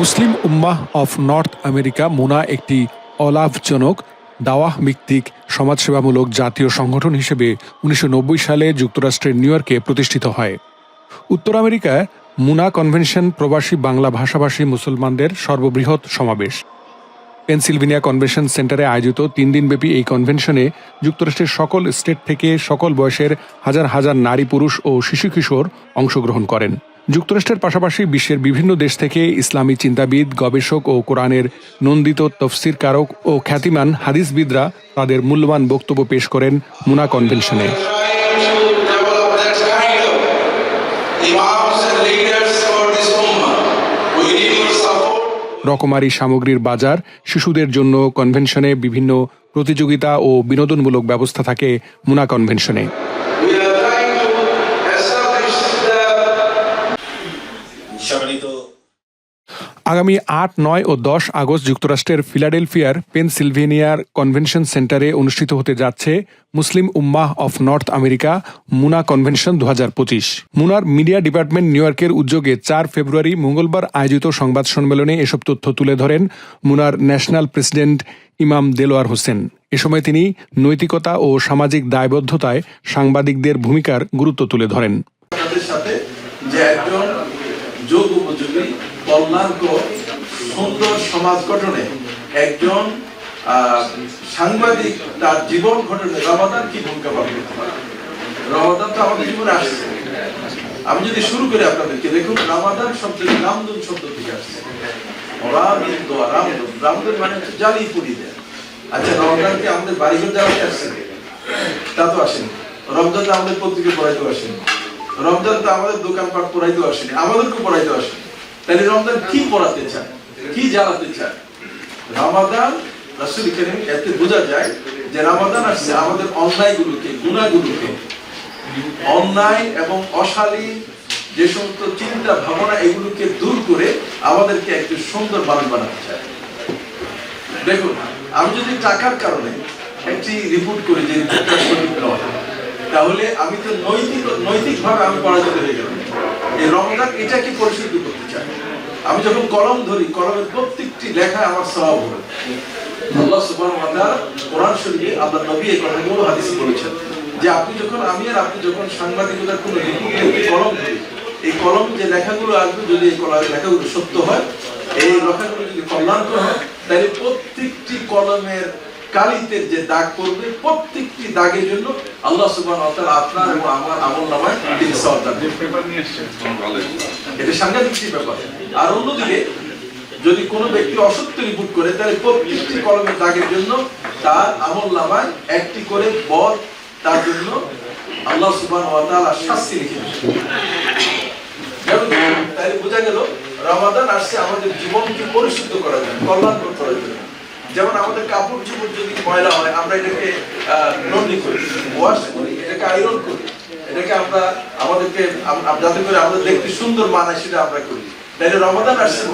Muslim Ummah of North America, MUNA একটি অলাভজনক দাওয়াহ ভিত্তিক সমাজসেবামূলক জাতীয় সংগঠন হিসেবে উনিশশো নব্বই সালে যুক্তরাষ্ট্রের নিউ ইয়র্কে প্রতিষ্ঠিত হয়। উত্তর আমেরিকায় মুনা কনভেনশন প্রবাসী বাংলা ভাষাভাষী মুসলমানদের সর্ববৃহৎ সমাবেশ। পেনসিলভেনিয়া কনভেনশন সেন্টারে আয়োজিত তিন দিনব্যাপী এই কনভেনশনে যুক্তরাষ্ট্রের সকল স্টেট থেকে সকল বয়সের হাজার হাজার নারী, পুরুষ ও শিশু কিশোর অংশগ্রহণ করেন। যুক্তরাষ্ট্রের পাশাপাশি বিশ্বের বিভিন্ন দেশ থেকে ইসলামী চিন্তাবিদ, গবেষক ও কোরআনের নন্দিত তফসির কারক ও খ্যাতিমান হাদিসবিদরা তাদের মূল্যবান বক্তব্য পেশ করেন মুনা কনভেনশনে. রকমারি সামগ্রীর বাজার, শিশুদের জন্য কনভেনশনে বিভিন্ন প্রতিযোগিতা ও বিনোদনমূলক ব্যবস্থা থাকে মুনা কনভেনশনে আগামী আট, নয় ও দশ আগস্ট যুক্তরাষ্ট্রের ফিলাডেলফিয়ার পেনসিলভেনিয়ার কনভেনশন সেন্টারে অনুষ্ঠিত হতে যাচ্ছে Muslim Ummah of North America MUNA convention দু হাজার পঁচিশ। মুনার মিডিয়া ডিপার্টমেন্ট নিউ ইয়র্কের উদ্যোগে চার ফেব্রুয়ারি মঙ্গলবার আয়োজিত সংবাদ সম্মেলনে এসব তথ্য তুলে ধরেন মুনার ন্যাশনাল প্রেসিডেন্ট ইমাম দেলোয়ার হোসেন। এ সময় তিনি নৈতিকতা ও সামাজিক দায়বদ্ধতায় সাংবাদিকদের ভূমিকার গুরুত্ব তুলে ধরেন। সাথে যে একজন কল্যাণকর সুন্দর সমাজ গঠনে একজন সাংবাদিক তার জীবন গঠনে রমাদান কি ভূমিকা পালন করতে পারে? রমাদান তো আমাদের জীবনে আসছে। আমি যদি শুরু করি আপনাদেরকে, দেখুন, রামাদান শব্দটি রামদুন শব্দ থেকে আসছে। রামিন দোয়া রামদুন রামদুন মানে হচ্ছে জ্বালিয়ে পুড়িয়ে দেয়। আচ্ছা রমজান কি আমাদের বাড়িঘর জ্বালাতে আসছে? তা তো আসেনি। রমজান আমাদের পত্রিকা পড়াইতে আসেনি। রমজান তো আমাদের দোকানপাট পড়াইতে আসেনি। আমাদেরকে পড়াইতে আসেনি। তাহলে রমজান কি পড়াতে চায়? কি জ্বালাতে চায়? রমাদান, রাসূল এতে বোঝা যায় যে রমাদান আসছে আমাদের অন্যায়গুলোকে, গুণাগুলোকে, অন্যায় এবং যে সমস্ত চিন্তা ভাবনা এগুলোকে দূর করে আমাদেরকে একটি সুন্দর মানুষ বানাতে চায়। দেখুন, আমি যদি টাকার কারণে একটি রিপোর্ট করি যে তাহলে আমি তো নৈতিক নৈতিকভাবে আমি পরাজিত হয়ে গেলাম। এই রমজান এটাকে পরিশুদ্ধ আমি যখন কলম ধরি, কলমের প্রত্যেকটি লেখায় আমার স্বভাব হবে। আল্লাহ কোরআন শরীফে আল্লাহ নবী এই কথাগুলো হাদিসে বলেছেন। যে আপনি যখন, আমি আর আপনি যখন সাংবাদিকতার কোনো রিপোর্ট কলম ধরি, এই কলম যে লেখাগুলো আসবে, যদি এই কলমের লেখাগুলো সত্য হয়, এই লেখাগুলো যদি কল্যাণকর হয়, তাহলে প্রত্যেকটি কলমের কালিতে যে দাগ পড়বে, প্রত্যেকটি দাগের জন্য আল্লাহ সুবহানাহু ওয়া আপনার এবং আমার আমল নামায় তিনি সওয়াব দান করবেন। এটা সাংঘাতিক ব্যাপার। আর অন্যদিকে, যদি কোনো ব্যক্তি অসত্য রিপোর্ট করে, তাহলে প্রত্যেকটি কলমের দাগের জন্য তার আমল নামায় একটি করে বল তার জন্য আল্লাহ তাআলা শাস্তি লিখে তাহলে বোঝা গেল, রমাদান আসছে আমাদের জীবনকে পরিশুদ্ধ করার জন্য, কল্যাণকর করার জন্য। যেমন আমাদের কাপড় চোপড় যদি ময়লা হয়, আমরা এটাকে নন্দি করি ওয়াশ করি, এটাকে আয়রন করি। এটাকে আমরা আমাদেরকে, আম- আম- যাতে করে আমাদের দেখতে সুন্দর মানায়, সেটা আমরা করি। রমাদান আসছে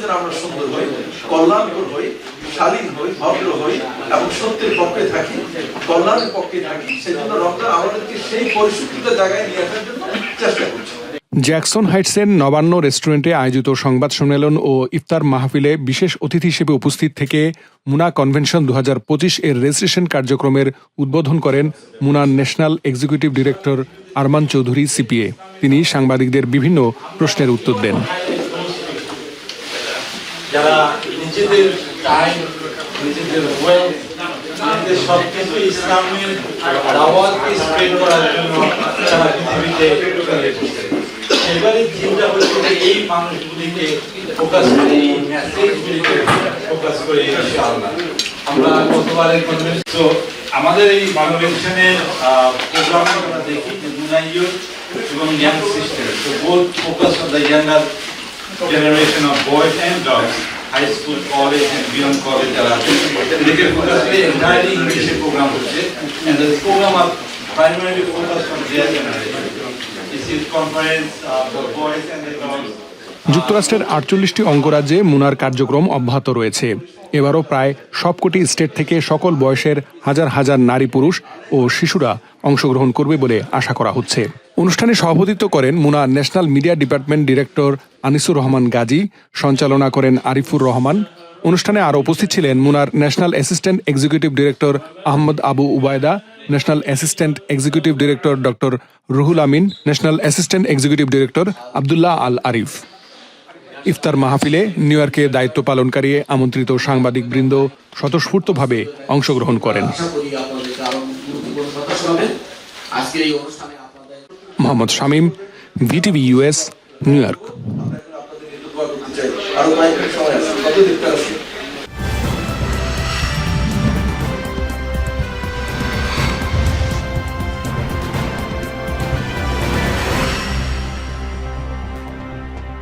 যেন আমরা সুন্দর হই, কল্যাণকর হই, শালীন হই, ভদ্র হই, এবং সত্যের পক্ষে থাকি, কল্যাণের পক্ষে থাকি, সেজন্য রমজান আমাদেরকে সেই পরিশুদ্ধিত জায়গায় নিয়ে আসার জন্য চেষ্টা করছে। জ্যাকসন হাইটসের নবান্ন রেস্টুরেন্টে আয়োজিত সংবাদ সম্মেলন ও ইফতার মাহফিলে বিশেষ অতিথি হিসেবে উপস্থিত থেকে মুনা কনভেনশন দু হাজার পঁচিশ এর রেজিস্ট্রেশন কার্যক্রমের উদ্বোধন করেন Munnar national executive director Arman Chowdhury, CPA. তিনি সাংবাদিকদের বিভিন্ন প্রশ্নের উত্তর দেন। ইসলামের এবারে চিন্তা যে এই মানুষগুলিকে ফোকাস করে এই মেসেজগুলিকে ফোকাস করে ইনশাআল্লাহ। আমরা গতবারের কনভেন্স তো আমাদের এই কনভেনশনের প্রোগ্রাম আমরা দেখি যে মুনাইয়ুর এবং ইয়াং সিস্টেম তো both focus on the younger generation of boys and girls, high school college and beyond college যারা আছে। এদেরকে focus করে entirely ইংলিশে প্রোগ্রাম হচ্ছে। And the program are primarily focused on their generation. যুক্তরাষ্ট্রের আটচল্লিশটি অঙ্গরাজ্যে মুনার কার্যক্রম অব্যাহত রয়েছে। এবারও প্রায় সবকটি স্টেট থেকে সকল বয়সের হাজার হাজার নারী পুরুষ ও শিশুরা অংশগ্রহণ করবে বলে আশা করা হচ্ছে। অনুষ্ঠানে সভাপতিত্ব করেন MUNA national media department director Anisur Rahman Gazi, সঞ্চালনা করেন আরিফুর রহমান অনুষ্ঠানে আরও উপস্থিত ছিলেন Munnar national assistant executive director Ahmad Abu Ubaida, national assistant executive director doctor Ruhul Amin, national assistant executive director Abdullah Al Arif. ইফতার মাহফিলে নিউ ইয়র্কে দায়িত্ব পালনকারী আমন্ত্রিত সাংবাদিক বৃন্দ স্বতঃস্ফূর্তভাবে অংশগ্রহণ করেন। Mohammad Shamim, VTV US New York. আপনাদের একটু দোয়া করতে চাই